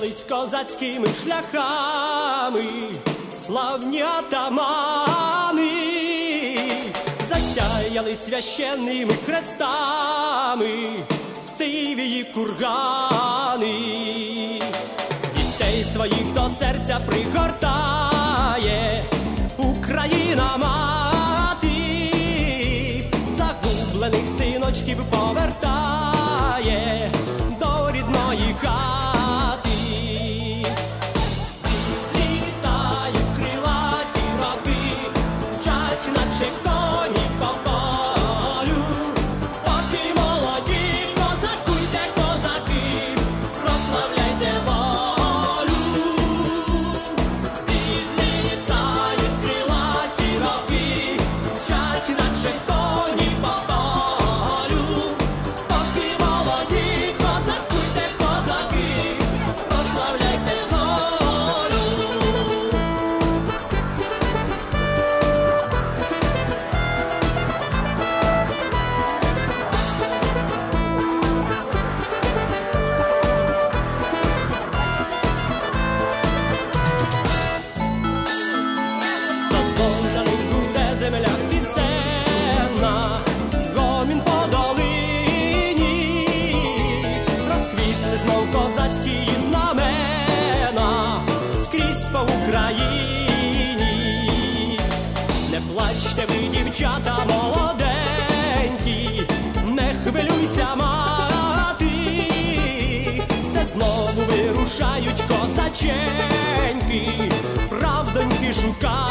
колись козацькими шляхами, славні атамани, засяяли священними хрестами, сивії кургани, дітей своїх до серця пригортає Україна мати, загублених синочків повертає до рідної хати. Плачте ви, дівчата молоденькі, не хвилюйся, мати, це знову вирушають козаченьки, правдоньки шукати.